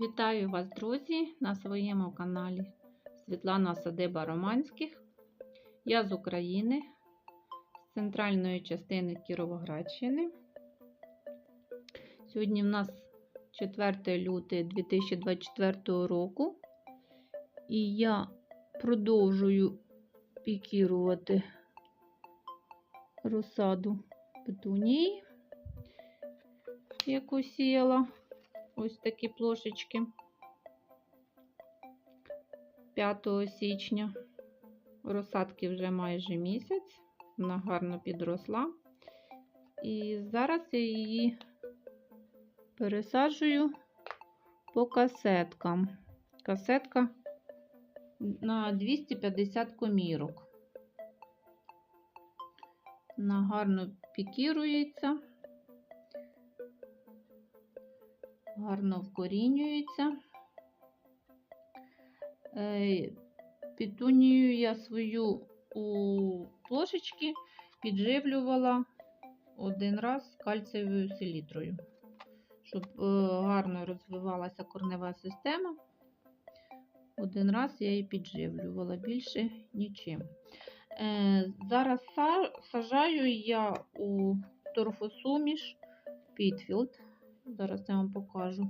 Вітаю вас, друзі, на своєму каналі Світлана Садиба Романських. Я з України, з центральної частини Кіровоградщини. Сьогодні в нас 4 лютого 2024 року, і я продовжую пікірувати розсаду петунії, яку сіяла. Ось такі плошечки 5 січня. Розсадки вже майже місяць, вона гарно підросла. І зараз я її пересаджую по касеткам. Касетка на 250 комірок. Вона гарно пікірується. Гарно вкорінюється. Е, Пітунію я свою у плошечки підживлювала один раз кальцієвою селітрою, щоб е, гарно розвивалася корнева система. Один раз я її підживлювала, більше нічим. Е, зараз сажаю я у торфосуміш Пітфілд. Зараз я вам покажу.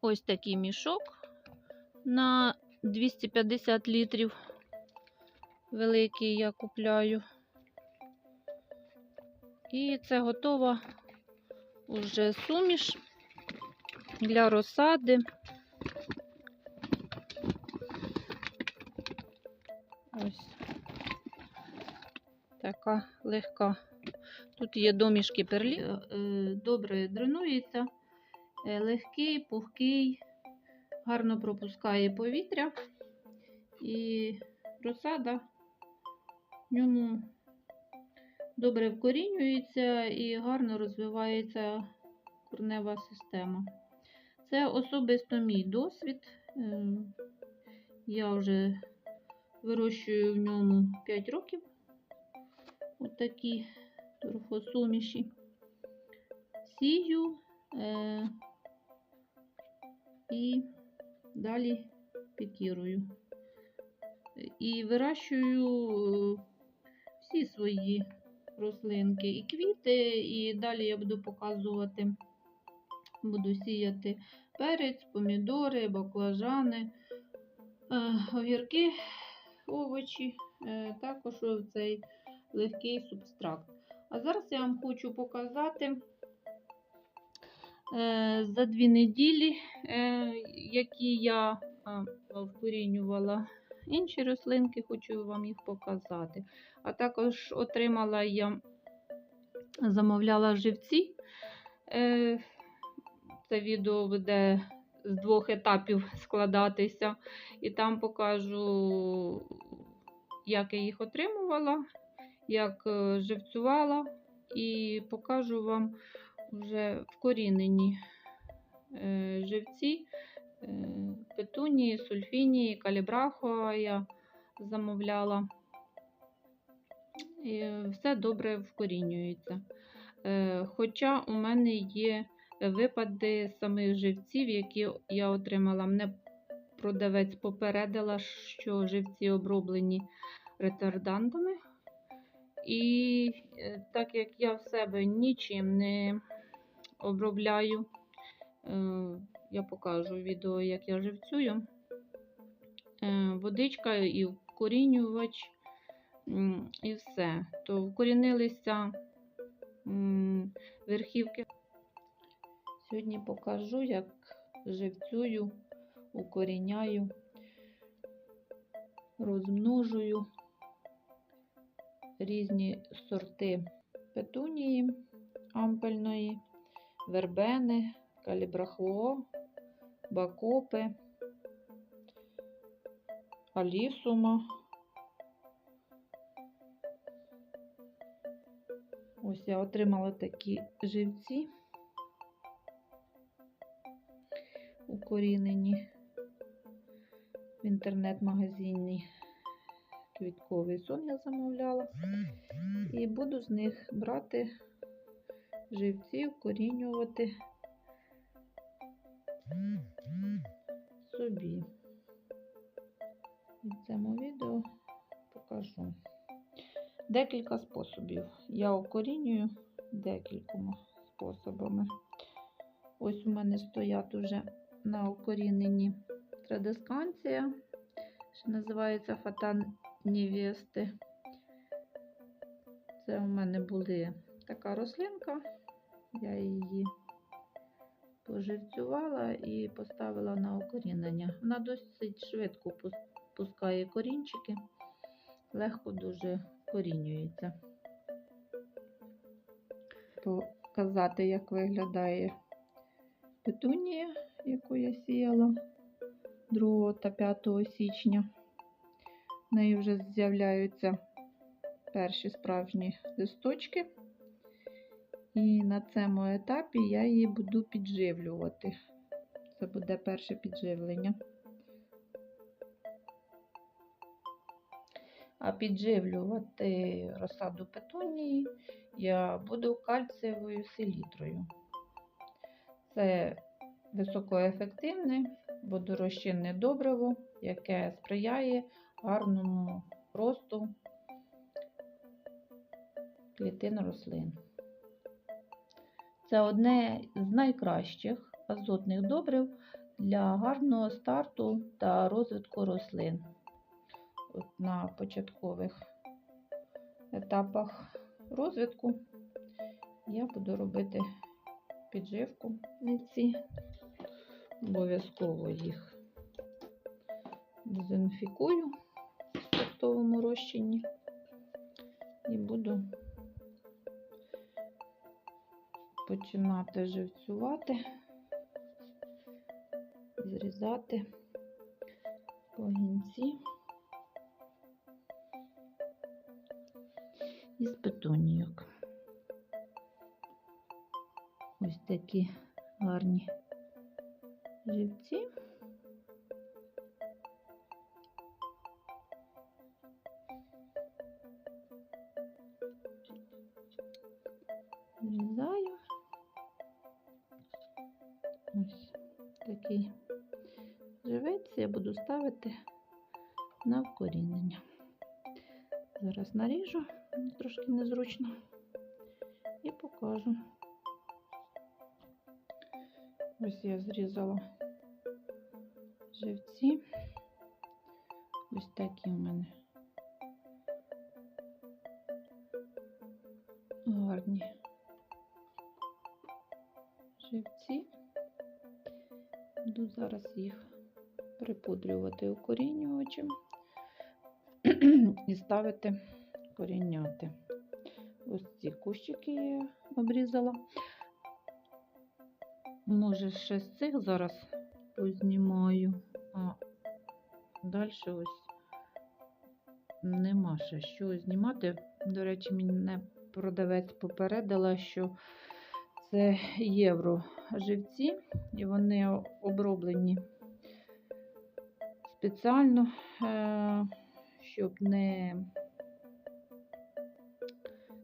Ось такий мішок на 250 літрів. Великий я купляю. І це готова уже суміш для розсади. Ось така легка. Тут є домішки перлі, е, добре дренується, е, легкий, пухкий, гарно пропускає повітря і розсада в ньому добре вкорінюється і гарно розвивається корнева система. Це особисто мій досвід. Е, я вже вирощую в ньому 5 років. Отакі торфосуміші. Сію е, і далі пікірую. І вирощую е, всі свої рослинки і квіти, і далі я буду показувати, буду сіяти перець, помідори, баклажани, е, огірки, овочі, е, також цей легкий субстракт. А зараз я вам хочу показати е, за дві неділі, е, які я вкорінювала інші рослинки, хочу вам їх показати. А також отримала я, замовляла живці. Е, це відео буде з двох етапів складатися, і там покажу, як я їх отримувала як е, живцювала, і покажу вам вже вкорінені е, живці, е, петунії, сульфінії, калібрахо я замовляла. І Все добре вкорінюється. Хоча у мене є випади самих живців, які я отримала. Мене продавець попередила, що живці оброблені ретардантами. І е, так як я в себе нічим не обробляю, е, я покажу відео, як я живцюю. Е, водичка і вкорінювач, і все. То вкорінилися верхівки. Сьогодні покажу, як живцюю, укоріняю, розмножую різні сорти петунії ампельної, вербени, калібрахуо, бакопи, алісума. Ось я отримала такі живці укорінені в інтернет-магазині квітковий сон я замовляла. І буду з них брати живці вкорінювати собі. І в цьому відео покажу декілька способів. Я укорінюю декількома способами. Ось у мене стоять уже на укоріненні традисканція, що називається фатан невести. Це у мене були така рослинка, я її поживцювала і поставила на укорінення. Вона досить швидко пускає корінчики, легко дуже корінюється. Показати, як виглядає петунія, яку я сіяла 2 та 5 січня. В неї вже з'являються перші справжні листочки. І на цьому етапі я її буду підживлювати. Це буде перше підживлення. А підживлювати розсаду петунії я буду кальцієвою селітрою. Це високоефективне водорозчинне добриво, яке сприяє гарному росту клітин рослин. Це одне з найкращих азотних добрив для гарного старту та розвитку рослин. От на початкових етапах розвитку я буду робити підживку ці. Обов'язково їх дезінфікую в спиртовому розчині і буду починати живцювати, зрізати погінці із петунійок. Ось такі гарні живці. Зрізаю. Ось такий живець я буду ставити на вкорінення. Зараз наріжу, трошки незручно, і покажу. Ось я зрізала живці. Ось такі в мене гарні Буду зараз їх припудрювати укорінювачем і ставити коріняти. Ось ці кущики я обрізала. Може, ще з цих зараз познімаю, а далі ось нема ще що знімати. До речі, мене продавець попередила, що це євро живці, і вони оброблені спеціально, е, щоб не,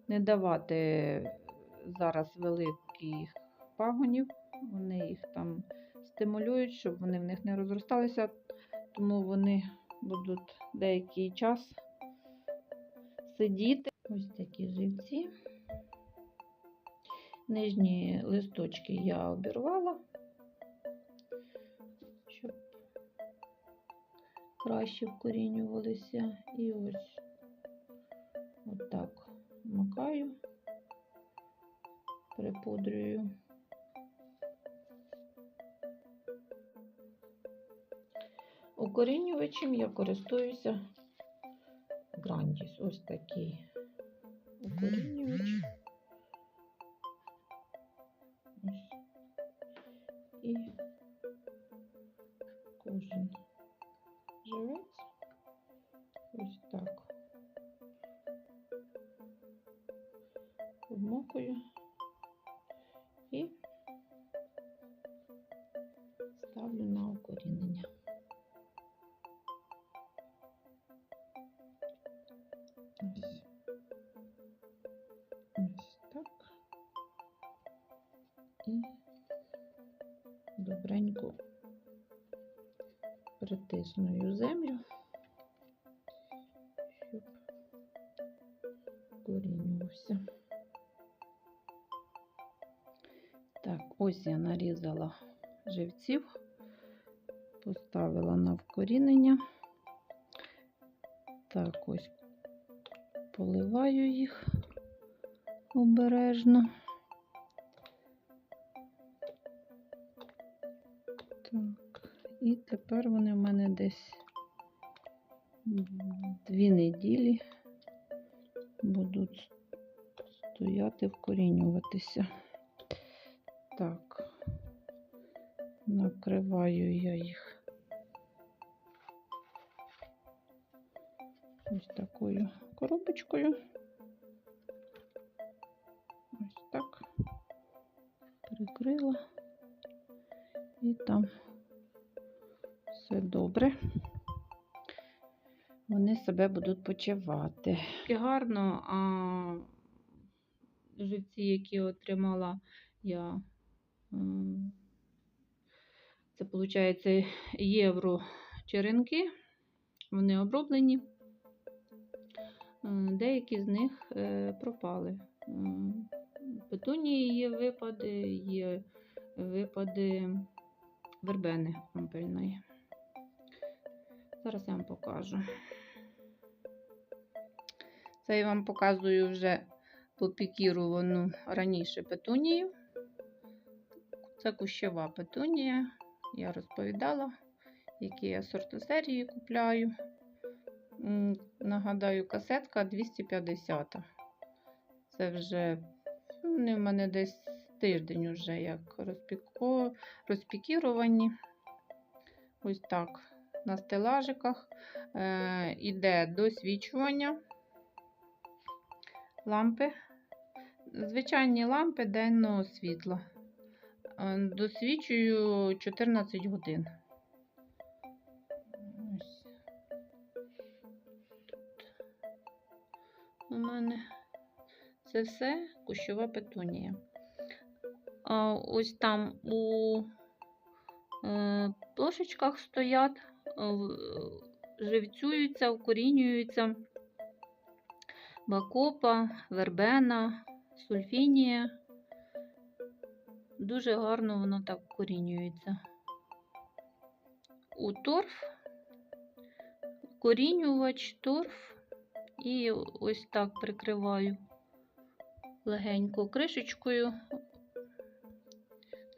не давати зараз великих пагонів. Вони їх там стимулюють, щоб вони в них не розросталися, тому вони будуть деякий час сидіти. Ось такі живці. Нижні листочки я обірвала, щоб краще вкорінювалися. І ось отак макаю, припудрюю. Укорінювачем я користуюся Грандіс. Ось такий укорінювач. Добренько притисную землю, щоб корінювався. Так, ось я нарізала живців, поставила на вкорінення. Так, ось поливаю їх обережно. Тепер вони в мене десь дві неділі будуть стояти, вкорінюватися. Так, накриваю я їх ось такою коробочкою. Ось так. Прикрила. І там все добре. Вони себе будуть почувати. І гарно, а живці, які отримала я, це виходить євро черенки, вони оброблені. Деякі з них е, пропали. Петунії є випади, є випади вербени ампельної. Зараз я вам покажу. Це я вам показую вже попікіровану раніше петунію. Це кущова петунія. Я розповідала, які я сортосерії купляю. Нагадаю, касетка 250. Це вже вони в мене десь тиждень уже як розпікіровані. Ось так. На стелажиках е, іде досвічування лампи. Звичайні лампи денного світла. Е, Досвічую 14 годин. Ось. Тут у мене це все кущова петунія. А ось там у е, плошечках стоять, е, живцюються, укорінюються бакопа, вербена, сульфінія. Дуже гарно воно так укорінюється. У торф, корінювач, торф і ось так прикриваю легенько кришечкою.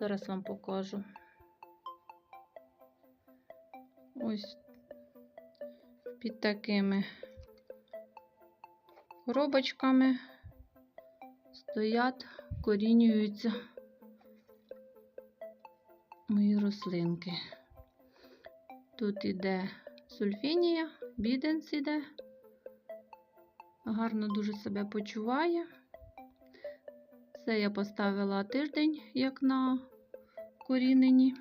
Зараз вам покажу. Ось під такими коробочками стоять, корінюються мої рослинки. Тут іде сульфінія, біденс іде. Гарно дуже себе почуває. Це я поставила тиждень, як на корінені.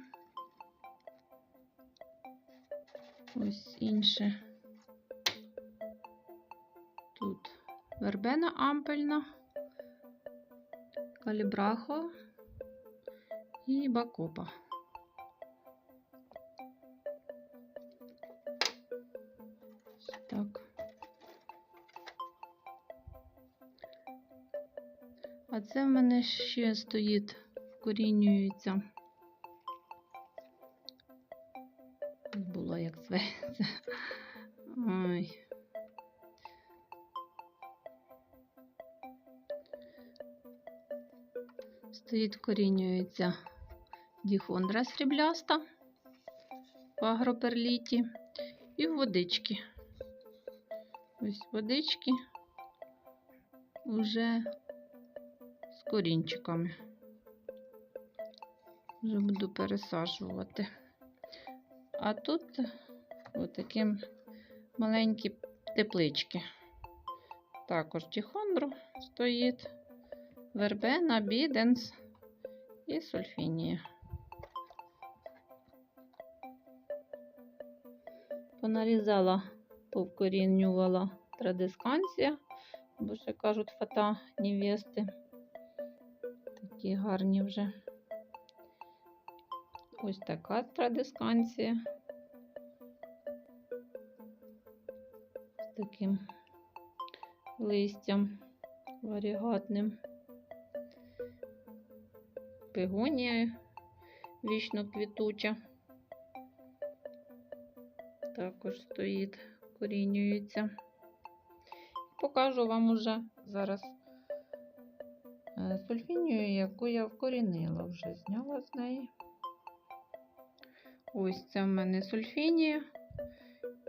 Ось інше. Тут вербена ампельна, калібрахо і бакопа. Так. А це в мене ще стоїть, вкорінюється. Стоїть, вкорінюється діхондра срібляста в агроперліті і в водички. Ось водички вже з корінчиками. Вже буду пересаджувати. А тут отаким маленькі теплички. Також тіхондру стоїть, вербена, біденс і сульфінія. Понарізала, повкорінювала традисканція, бо ще кажуть фата невести. Такі гарні вже Ось така традисканція. З таким листям варігатним. Пегонія вічно квітуча. Також стоїть, корінюється. Покажу вам уже зараз е, сульфінію, яку я вкорінила, вже зняла з неї. Ось це в мене сульфінія,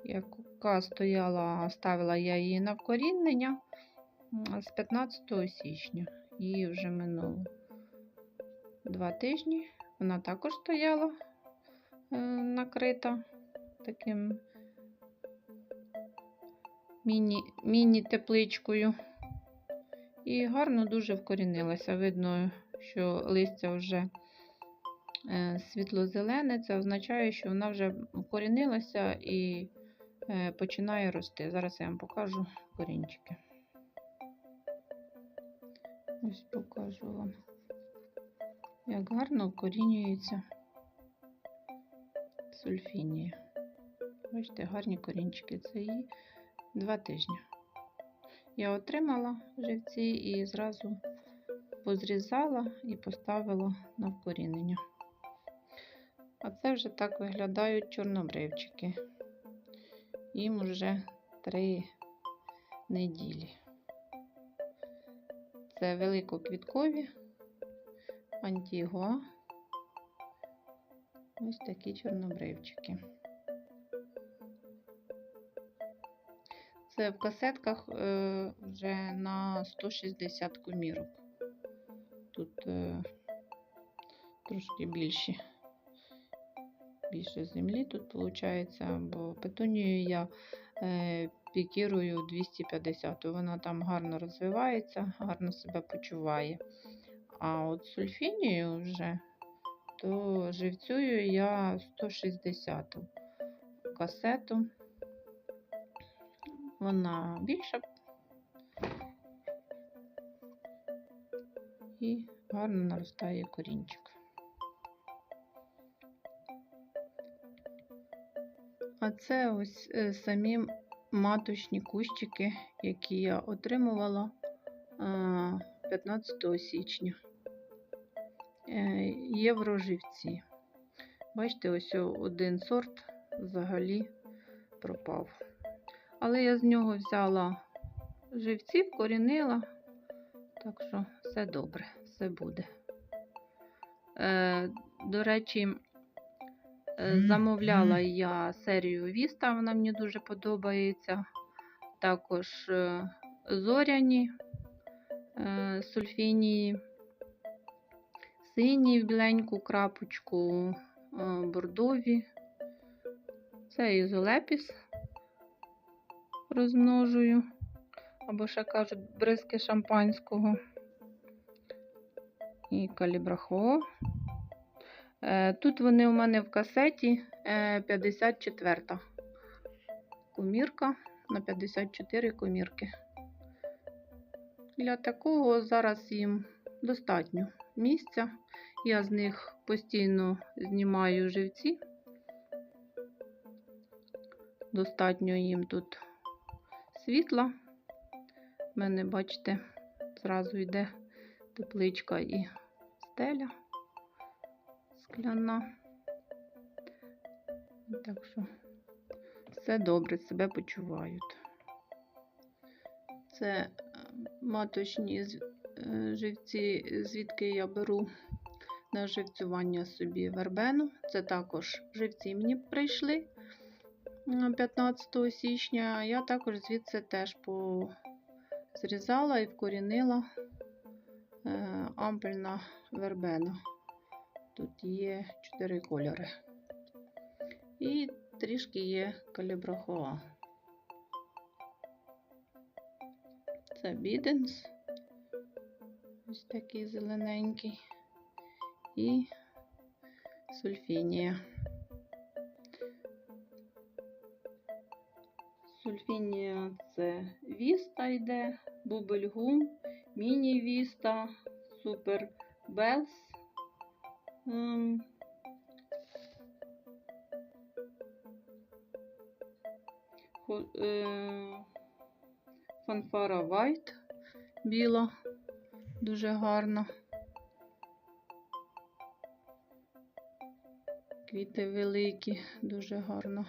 яка стояла, ставила я її на вкорінення з 15 січня. Її вже минуло два тижні. Вона також стояла е, накрита таким міні- міні-тепличкою. І гарно дуже вкорінилася. Видно, що листя вже е, світло-зелене. Це означає, що вона вже вкорінилася і е, починає рости. Зараз я вам покажу корінчики. Ось покажу вам, як гарно вкорінюється сульфінія. Бачите, гарні корінчики. Це її два тижні. Я отримала живці і зразу позрізала і поставила на вкорінення. А це вже так виглядають чорнобривчики. Їм вже три неділі. Це великоквіткові антігуа. Ось такі чорнобривчики. Це в касетках е, вже на 160 комірок. Тут е, трошки більші. Більше землі тут виходить, бо петунію я е, пікірую 250. Вона там гарно розвивається, гарно себе почуває. А от сульфінію вже, то живцюю я 160 касету. Вона більша і гарно наростає корінчик. А це ось е, самі маточні кущики, які я отримувала а, 15 січня. Е, Євроживці. Бачите, ось один сорт взагалі пропав. Але я з нього взяла живці, вкорінила, так що все добре, все буде. Е, До речі, е, замовляла я серію Віста, вона мені дуже подобається. Також зоряні сульфінії, сині в біленьку крапочку, е, бордові. Це ізолепіс розмножую. Або ще кажуть бризки шампанського. І калібрахо. Е, Тут вони у мене в касеті е, 54 комірка на 54 комірки. Для такого зараз їм достатньо місця. Я з них постійно знімаю живці. Достатньо їм тут світла. У мене, бачите, зразу йде тепличка і стеля скляна. Так що все добре, себе почувають. Це е, маточні живці, звідки я беру на живцювання собі вербену. Це також живці мені прийшли. 15 січня я також звідси теж позрізала і вкорінила е, ампельна вербена. Тут є 4 кольори. І трішки є калібрахоа. Це біденс. Ось такий зелененький і сульфінія. Сульфінія це віста йде, бубельгум, міні-віста, супер белс. Ем. Е, фанфара Вайт біла дуже гарна. Квіти великі, дуже гарно.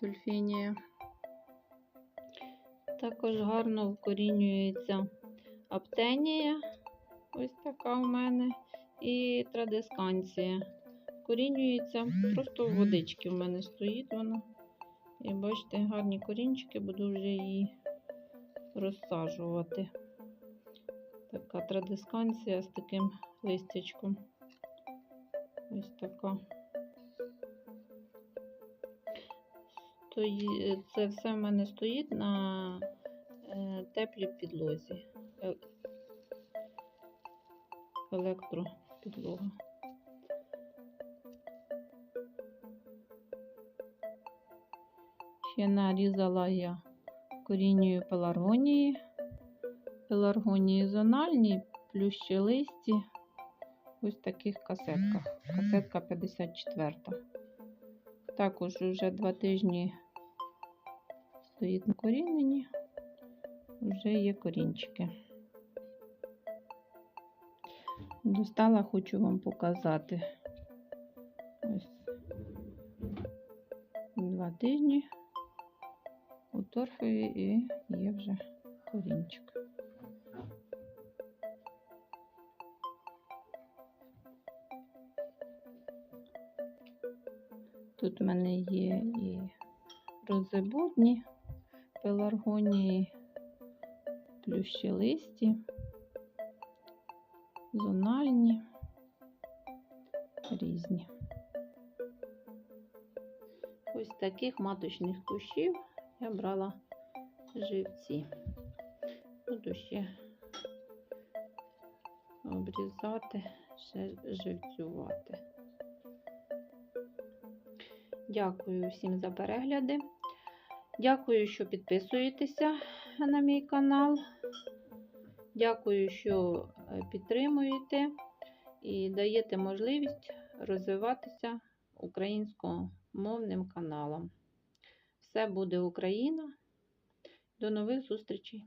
Сульфінія. Також гарно вкорінюється аптенія. Ось така у мене. І традисканція. Корінюється, просто в водички в мене стоїть вона. І бачите, гарні корінчики, буду вже її розсаджувати. Така традисканція з таким листячком. Ось така. Це все в мене стоїть на е, теплій підлозі. Е, Електропідлога. Ще нарізала я корінню пеларгонії. Пеларгонії зональні, плющелисті. Ось таких касетках. Касетка 54. Також вже два тижні стоїть на корінені. Вже є корінчики. Достала, хочу вам показати. Ось два тижні у торфові і є вже корінчик. Тут у мене є і розебудні, пеларгонії, плющелисті, зональні, різні. Ось таких маточних кущів я брала живці. Буду ще обрізати, ще живцювати. Дякую всім за перегляди. Дякую, що підписуєтеся на мій канал. Дякую, що е, підтримуєте і даєте можливість розвиватися українськомовним каналом. Все буде Україна. До нових зустрічей!